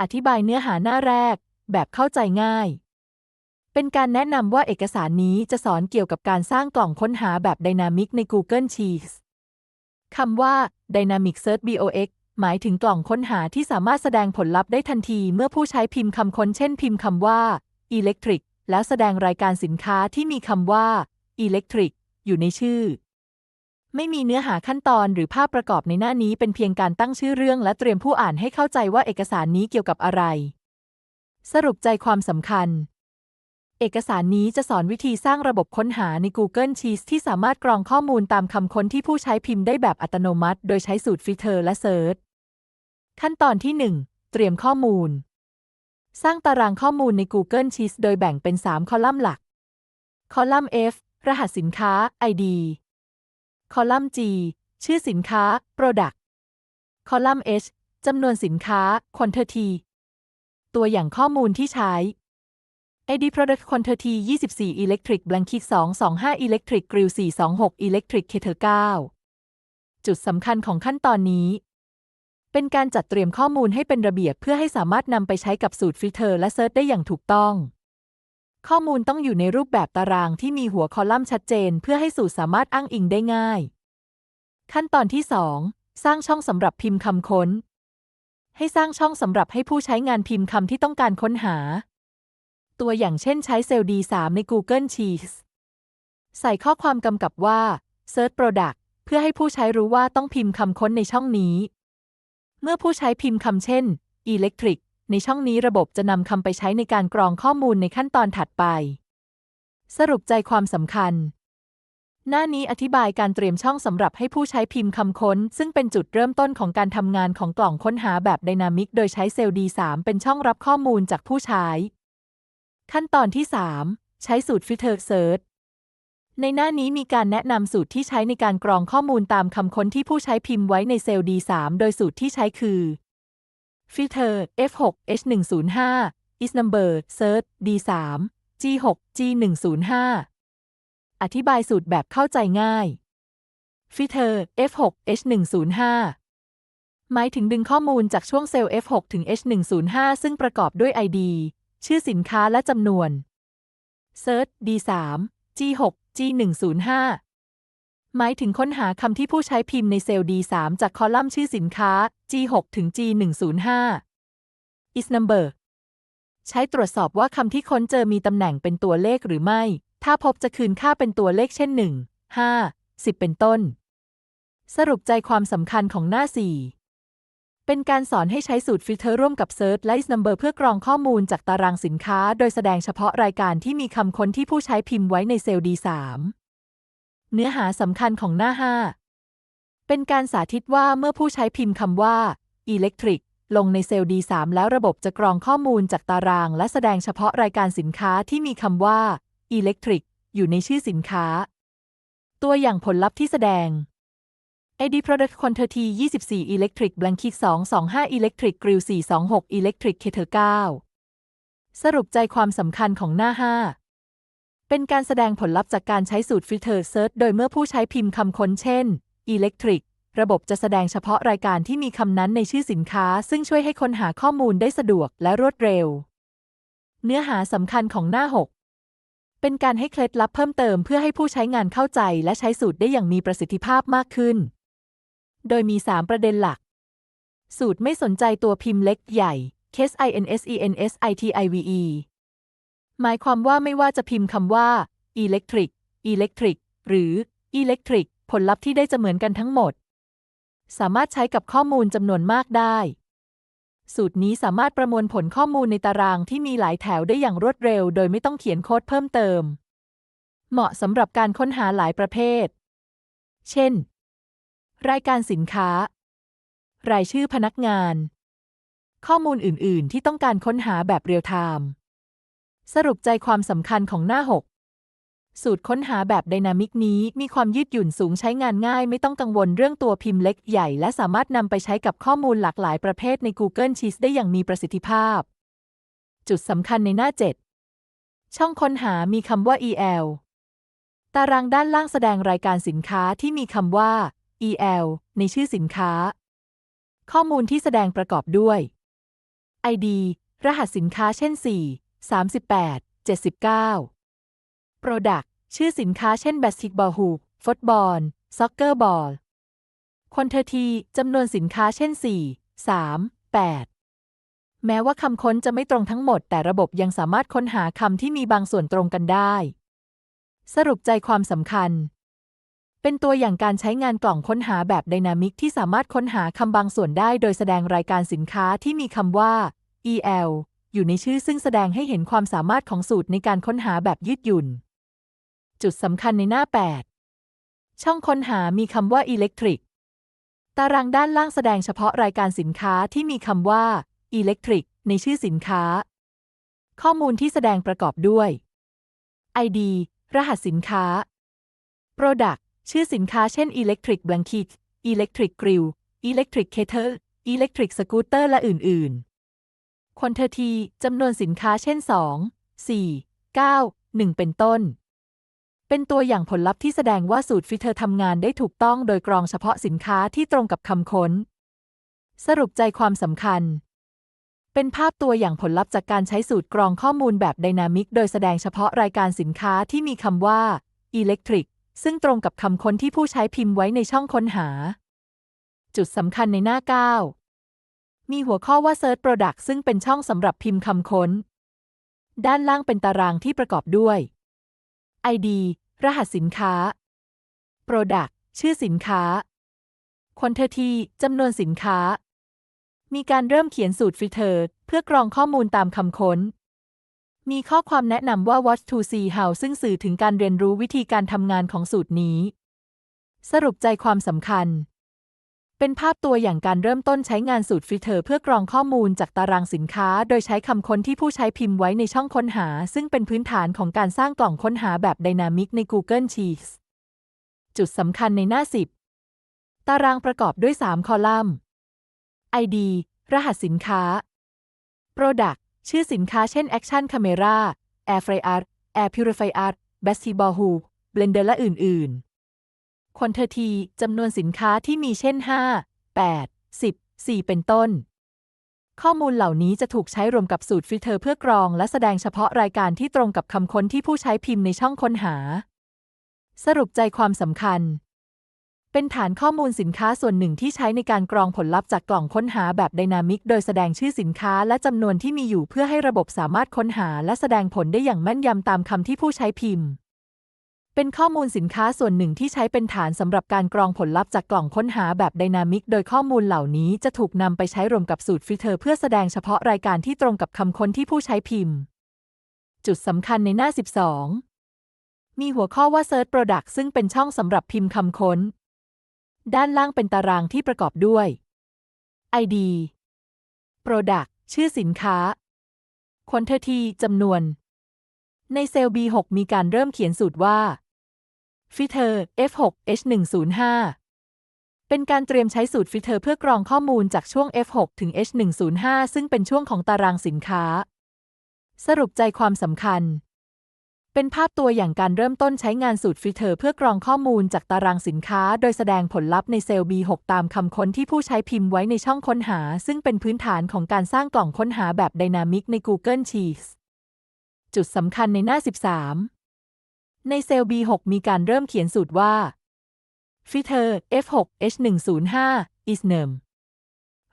อธิบายเนื้อหาหน้าแรก แบบเข้าใจง่าย เป็นการแนะนำว่าเอกสารนี้จะสอนเกี่ยวกับการสร้างกล่องค้นหาแบบ Dynamic ใน Google Sheets คำว่า Dynamic Search BOX หมายถึงกล่องค้นหาที่สามารถแสดงผลลัพธ์ได้ทันทีเมื่อผู้ใช้พิมพ์คำค้นเช่นพิมพ์คำว่า Electric แล้วแสดงรายการสินค้าที่มีคำว่า Electric อยู่ในชื่อ ไม่มีเนื้อหาขั้นตอนหรือภาพประกอบในหน้านี้เป็นเพียงการตั้งชื่อเรื่องและเตรียมผู้อ่านให้เข้าใจว่าเอกสารนี้เกี่ยวกับอะไร สรุปใจความสำคัญ เอกสารนี้จะสอนวิธีสร้างระบบค้นหาใน Google Sheets ที่สามารถกรองข้อมูลตามคำค้นที่ผู้ใช้พิมพ์ได้แบบอัตโนมัติ โดยใช้สูตรฟิลเตอร์และเซิร์ชขั้นตอนที่ 1 เตรียมข้อมูล สร้างตารางข้อมูลใน Google Sheets โดยแบ่งเป็น 3 คอลัมน์หลัก คอลัมน์ F รหัสสินค้า ID คอลัมน์ G ชื่อสินค้า Product คอลัมน์ H จำนวนสินค้า Quantity ตัวอย่างข้อมูลที่ใช้ ID Product Quantity 24 Electric Blanket 225 Electric Grill 426 Electric Kettle 9จุดสำคัญของขั้นตอนนี้ เป็นการจัดเตรียมข้อมูลให้เป็นระเบียบเพื่อให้สามารถนำไปใช้กับสูตรฟิลเตอร์และเซิร์ชได้อย่างถูกต้อง ข้อมูลต้องอยู่ในรูปแบบตารางที่มีหัวคอลัมน์ชัดเจน เพื่อให้สูตรสามารถอ้างอิงได้ง่าย ขั้นตอนที่ 2 สร้างช่องสำหรับพิมพ์คำค้น ให้สร้างช่องสำหรับให้ผู้ใช้งานพิมพ์คำที่ต้องการค้นหา ตัวอย่างเช่นใช้เซลล์ D3 ใน Google Sheets ใส่ข้อความกำกับว่า Search Product เพื่อให้ผู้ใช้รู้ว่าต้องพิมพ์คำค้นในช่องนี้ เมื่อผู้ใช้พิมพ์คำเช่น Electric ในช่องนี้ระบบจะนำคำไปใช้ในการกรองข้อมูลในขั้นตอนถัดไป สรุปใจความสำคัญ หน้านี้อธิบายการเตรียมช่องสำหรับให้ผู้ใช้พิมพ์คำค้น ซึ่งเป็นจุดเริ่มต้นของการทำงานของกล่องค้นหาแบบไดนามิก โดยใช้เซลล์ D3 เป็นช่องรับข้อมูลจากผู้ใช้ ขั้นตอนที่ 3 ใช้สูตร Filter Search ในหน้านี้มีการแนะนำสูตรที่ใช้ในการกรองข้อมูลตามคำค้นที่ผู้ใช้พิมพ์ไว้ในเซลล์ D3 โดยสูตรที่ใช้คือ Filter F6 H105 is number search D3 G6 G105 อธิบายสูตรแบบเข้าใจง่าย Filter F6 H105 หมายถึงดึงข้อมูลจากช่วงเซลล์ F6 ถึง H105 ซึ่งประกอบด้วย ID ชื่อสินค้าและจำนวน Search D3 G6 G105 หมายถึงค้นหาคำที่ผู้ใช้พิมพ์ในเซลล์ D3 จากคอลัมน์ชื่อสินค้า G6 ถึง G105 is number ใช้ตรวจสอบว่าคำที่ค้นเจอมีตำแหน่งเป็นตัวเลขหรือไม่ ถ้าพบจะคืนค่าเป็นตัวเลขเช่น 1 5 10 เป็นต้น สรุปใจความสำคัญของหน้า 4 เป็นการสอนให้ใช้สูตรฟิลเตอร์ร่วมกับ Search และ is number เพื่อกรองข้อมูลจากตารางสินค้า โดยแสดงเฉพาะรายการที่มีคำค้นที่ผู้ใช้พิมพ์ไว้ในเซลล์ D3 เนื้อหาสำคัญของหน้า 5 เป็นการสาธิตว่าเมื่อผู้ใช้พิมพ์คำว่า electric ลงในเซลล์ D3 แล้วระบบจะกรองข้อมูลจากตาราง และแสดงเฉพาะรายการสินค้าที่มีคำว่า electric อยู่ในชื่อสินค้า ตัวอย่างผลลัพธ์ที่แสดง ID Product Quantity 24 Electric Blanket 225 Electric Grill 426 Electric Kettle 9สรุปใจความสำคัญของหน้า 5 เป็นการแสดงผลลัพธ์จากการใช้สูตร Filter Search โดยเมื่อผู้ใช้พิมพ์คำค้นเช่น Electric ระบบจะแสดงเฉพาะรายการที่มีคำนั้นในชื่อสินค้า ซึ่งช่วยให้ค้นหาข้อมูลได้สะดวกและรวดเร็ว เนื้อหาสำคัญของหน้า 6 เป็นการให้เคล็ดลับเพิ่มเติมเพื่อให้ผู้ใช้งานเข้าใจและใช้สูตรได้อย่างมีประสิทธิภาพมากขึ้น โดยมี 3 ประเด็นหลัก สูตรไม่สนใจตัวพิมพ์เล็กใหญ่ case insensitive หมายความว่าไม่ว่าจะพิมพ์คำว่า electric electric หรือ electric ผลลัพธ์ที่ได้จะเหมือนกันทั้งหมด สามารถใช้กับข้อมูลจำนวนมากได้ สูตรนี้สามารถประมวลผลข้อมูลในตารางที่มีหลายแถวได้อย่างรวดเร็ว โดยไม่ต้องเขียนโค้ดเพิ่มเติม เหมาะสำหรับการค้นหาหลายประเภท เช่น รายการสินค้า รายชื่อพนักงาน ข้อมูลอื่น ๆ ที่ต้องการค้นหาแบบเรียลไทม์ สรุปใจความสำคัญของหน้า 6 สูตรค้นหาแบบไดนามิกนี้มีความยืดหยุ่นสูงใช้งานง่าย ไม่ต้องกังวลเรื่องตัวพิมพ์เล็กใหญ่ และสามารถนำไปใช้กับข้อมูลหลากหลายประเภทใน Google Sheets ได้อย่างมีประสิทธิภาพ จุดสำคัญในหน้า 7 ช่องค้นหามีคำว่า EL ตารางด้านล่างแสดงรายการสินค้าที่มีคำว่า EL ในชื่อสินค้า ข้อมูลที่แสดงประกอบด้วย ID รหัสสินค้าเช่น 4 38 79 Product ชื่อสินค้าเช่น Basketball Hoop Football Soccer Ball Quantity จำนวนสินค้าเช่น 4 3 8 แม้ว่าคำค้นจะไม่ตรงทั้งหมด แต่ระบบยังสามารถค้นหาคำที่มีบางส่วนตรงกันได้ สรุปใจความสำคัญ เป็นตัวอย่างการใช้งานกล่องค้นหาแบบไดนามิกที่สามารถค้นหาคำบางส่วนได้ โดยแสดงรายการสินค้าที่มีคำว่า EL อยู่ในชื่อซึ่งแสดงให้เห็นความสามารถของสูตรในการค้นหาแบบยืดหยุ่น จุดสำคัญในหน้า 8 ช่องค้นหามีคำว่า Electric ตารางด้านล่างแสดงเฉพาะรายการสินค้าที่มีคำว่า Electric ในชื่อสินค้า ข้อมูลที่แสดงประกอบด้วย ID รหัสสินค้า Product ชื่อสินค้าเช่น Electric Blanket Electric Grill Electric Kettle Electric Scooter และอื่น ๆ Quantity จำนวนสินค้าเช่น 2 4 9 1 เป็นต้น เป็นตัวอย่างผลลัพธ์ที่แสดงว่าสูตรฟิเทอร์ทำงานได้ถูกต้องโดยกรองเฉพาะสินค้าที่ตรงกับคำค้น สรุปใจความสำคัญ เป็นภาพตัวอย่างผลลัพธ์จากการใช้สูตรกรองข้อมูลแบบไดนามิก โดยแสดงเฉพาะรายการสินค้าที่มีคำว่า Electric ซึ่งตรงกับคำค้นที่ผู้ใช้พิมพ์ไว้ในช่องค้นหา จุดสำคัญในหน้า 9 มีหัวข้อว่า Search Product ซึ่งเป็นช่องสำหรับพิมพ์คำค้น ด้านล่างเป็นตารางที่ประกอบด้วย ID รหัสสินค้า Product ชื่อสินค้า Quantity จำนวนสินค้า มีการเริ่มเขียนสูตรฟิเทอร์เพื่อกรองข้อมูลตามคำค้น มีข้อความแนะนำว่า Watch to see how ซึ่งสื่อถึงการเรียนรู้วิธีการทำงานของสูตรนี้ สรุปใจความสำคัญ เป็นภาพตัวอย่างการเริ่มต้นใช้งานสูตรฟิเทอร์เพื่อกรองข้อมูลจากตารางสินค้า โดยใช้คำค้นที่ผู้ใช้พิมพ์ไว้ในช่องค้นหา ซึ่งเป็นพื้นฐานของการสร้างกล่องค้นหาแบบไดนามิกใน Google Sheets จุดสำคัญในหน้า 10 ตารางประกอบด้วย 3 คอลัมน์ ID รหัสสินค้า Product ชื่อสินค้าเช่น Action Camera Air Fryer Air Purifier Basketball Hoop Blender และอื่น ๆ Quantity จำนวนสินค้าที่มีเช่น 5 8 10 4 เป็นต้น ข้อมูลเหล่านี้จะถูกใช้รวมกับสูตรฟิลเตอร์เพื่อกรอง และแสดงเฉพาะรายการที่ตรงกับคำค้นที่ผู้ใช้พิมพ์ในช่องค้นหา สรุปใจความสำคัญ เป็นฐานข้อมูลสินค้าส่วนหนึ่งที่ใช้ในการกรองผลลัพธ์จากกล่องค้นหาแบบไดนามิก โดยแสดงชื่อสินค้าและจำนวนที่มีอยู่เพื่อให้ระบบสามารถค้นหา และแสดงผลได้อย่างแม่นยำตามคำที่ผู้ใช้พิมพ์ เป็นข้อมูลสินค้าส่วนหนึ่งที่ใช้เป็นฐานสำหรับการกรองผลลัพธ์จากกล่องค้นหาแบบไดนามิก โดยข้อมูลเหล่านี้จะถูกนำไปใช้รวมกับสูตรฟิลเตอร์เพื่อแสดงเฉพาะรายการที่ตรงกับคำค้นที่ผู้ใช้พิมพ์ จุดสำคัญในหน้า 12 มีหัวข้อว่า Search Product ซึ่งเป็นช่องสำหรับพิมพ์คำค้น ด้านล่างเป็นตารางที่ประกอบด้วย ID Product ชื่อสินค้า Quantity จำนวน ในเซลล์ B6 มีการเริ่มเขียนสูตรว่า Fitter F6 H105 เป็นการเตรียมใช้สูตร Fitter เพื่อกรองข้อมูลจากช่วง F6 ถึง H105 ซึ่งเป็นช่วงของตารางสินค้า สรุปใจความสำคัญ เป็นภาพตัวอย่างการเริ่มต้นใช้งานสูตรฟิเตอร์เพื่อกรองข้อมูลจากตารางสินค้า โดยแสดงผลลัพธ์ในเซลล์ B6 ตามคำค้นที่ผู้ใช้พิมพ์ไว้ในช่องค้นหา ซึ่งเป็นพื้นฐานของการสร้างกล่องค้นหาแบบไดนามิกใน Google Sheets จุดสำคัญในหน้า 13 ในเซลล์ B6 มีการเริ่มเขียนสูตรว่า Filter F6 H105 is name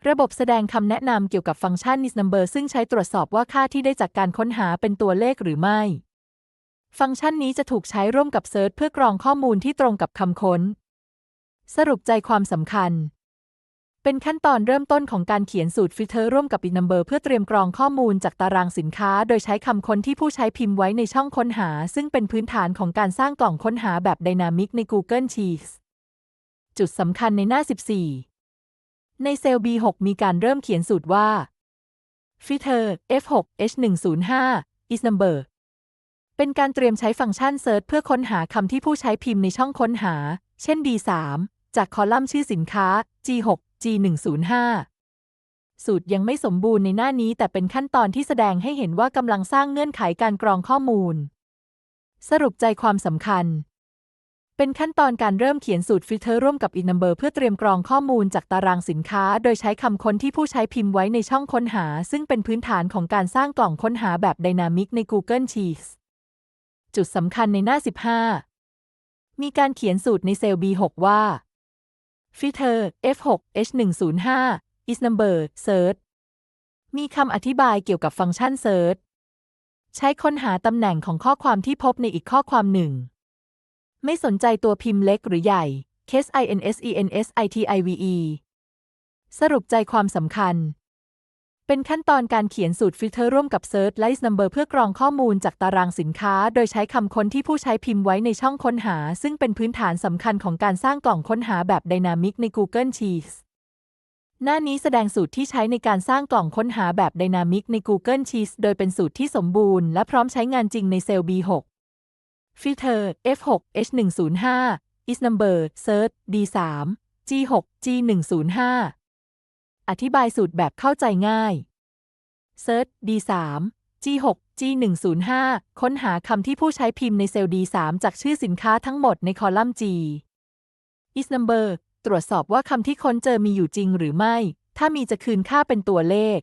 ระบบแสดงคำแนะนำเกี่ยวกับฟังก์ชัน isNumber ซึ่งใช้ตรวจสอบว่าค่าที่ได้จากการค้นหาเป็นตัวเลขหรือไม่ ฟังก์ชันนี้จะถูกใช้ร่วมกับ Search เพื่อกรองข้อมูลที่ตรงกับคำค้น สรุปใจความสำคัญ เป็นขั้นตอนเริ่มต้นของการเขียนสูตรฟิลเตอร์ร่วมกับ isNumber เพื่อเตรียมกรองข้อมูลจากตารางสินค้า โดยใช้คำค้นที่ผู้ใช้พิมพ์ไว้ในช่องค้นหา ซึ่งเป็นพื้นฐานของการสร้างกล่องค้นหาแบบไดนามิกใน Google Sheets จุดสำคัญในหน้า 14 ในเซลล์ B6 มีการเริ่มเขียนสูตรว่า Filter F6 H105 is number เป็นการเตรียมใช้ฟังก์ชัน Search เพื่อค้นหาคำที่ผู้ใช้พิมพ์ในช่องค้นหา เช่น D3 จากคอลัมน์ชื่อสินค้า G6 G105 สูตรยังไม่สมบูรณ์ในหน้านี้ แต่เป็นขั้นตอนที่แสดงให้เห็นว่ากำลังสร้างเงื่อนไขการกรองข้อมูล สรุปใจความสำคัญ เป็นขั้นตอนการเริ่มเขียนสูตรฟิลเตอร์ร่วมกับ eNumber เพื่อเตรียมกรองข้อมูลจากตารางสินค้า โดยใช้คำค้นที่ผู้ใช้พิมพ์ไว้ในช่องค้นหา ซึ่งเป็นพื้นฐานของการสร้างกล่องค้นหาแบบไดนามิกใน Google Sheets จุดสำคัญในหน้า 15 มีการเขียนสูตรในเซลล์ B6 ว่า ฟิเธอร์ F6 H105 is number search มีคำอธิบายเกี่ยวกับฟังก์ชัน search ใช้ค้นหาตำแหน่งของข้อความที่พบในอีกข้อความหนึ่ง ไม่สนใจตัวพิมพ์เล็กหรือใหญ่ case insensitive สรุปใจความสำคัญ เป็นขั้นตอนการเขียนสูตรฟิลเตอร์ร่วมกับ Search List Number เพื่อกรองข้อมูลจากตารางสินค้า โดยใช้คำค้นที่ผู้ใช้พิมพ์ไว้ในช่องค้นหา ซึ่งเป็นพื้นฐานสำคัญของการสร้างกล่องค้นหาแบบไดนามิกใน Google Sheets หน้านี้แสดงสูตรที่ใช้ในการสร้างกล่องค้นหาแบบไดนามิกใน Google Sheets โดยเป็นสูตรที่สมบูรณ์และพร้อมใช้งานจริงในเซลล์ B6 Filter F6 H105 is number search D3 G6 G105 อธิบายสูตรแบบเข้าใจง่าย Search D3 G6 G105 ค้นหาคำที่ผู้ใช้พิมพ์ในเซลล์ D3 จากชื่อสินค้าทั้งหมดในคอลัมน์ G is number ตรวจสอบว่าคำที่ค้นเจอมีอยู่จริงหรือไม่ ถ้ามีจะคืนค่าเป็นตัวเลข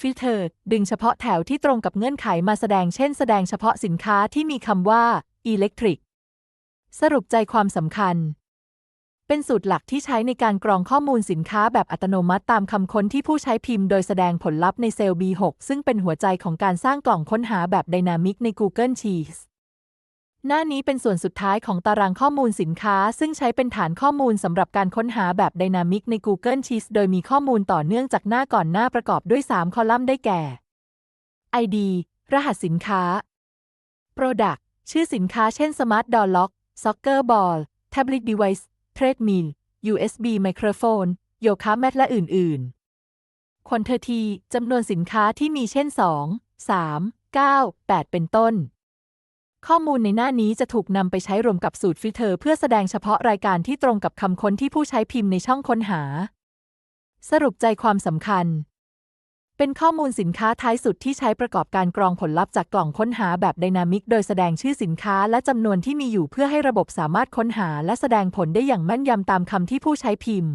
Filter ดึงเฉพาะแถวที่ตรงกับเงื่อนไขมาแสดง เช่น แสดงเฉพาะสินค้าที่มีคำว่า electric สรุปใจความสำคัญ เป็นสูตรหลักที่ใช้ในการกรองข้อมูลสินค้าแบบอัตโนมัติตามคำค้นที่ผู้ใช้พิมพ์โดยแสดงผลลัพธ์ในเซลล์ B6 ซึ่งเป็นหัวใจของการสร้างกล่องค้นหาแบบไดนามิกใน Google Sheets หน้านี้เป็นส่วนสุดท้ายของตารางข้อมูลสินค้า ซึ่งใช้เป็นฐานข้อมูลสำหรับการค้นหาแบบไดนามิกใน Google Sheets โดยมีข้อมูลต่อเนื่องจากหน้าก่อนหน้าประกอบด้วย 3 คอลัมน์ได้แก่ ID รหัสสินค้า Product ชื่อสินค้าเช่น Smart Door Lock Soccer Ball Tablet Device Treadmill USB ไมโครโฟน โยคะแมทและอื่น ๆคนเทอร์ทีจำนวนสินค้าที่มีเช่น 2 3 9 8 เป็นต้น ข้อมูลในหน้านี้จะถูกนำไปใช้รวมกับสูตรฟิลเตอร์เพื่อแสดงเฉพาะรายการที่ตรงกับคำค้นที่ผู้ใช้พิมพ์ในช่องค้นหา สรุปใจความสำคัญ เป็นข้อมูลสินค้าท้ายสุดที่ใช้ประกอบการกรองผลลัพธ์จากกล่องค้นหาแบบไดนามิก โดยแสดงชื่อสินค้าและจำนวนที่มีอยู่เพื่อให้ระบบสามารถค้นหาและแสดงผลได้อย่างแม่นยำตามคำที่ผู้ใช้พิมพ์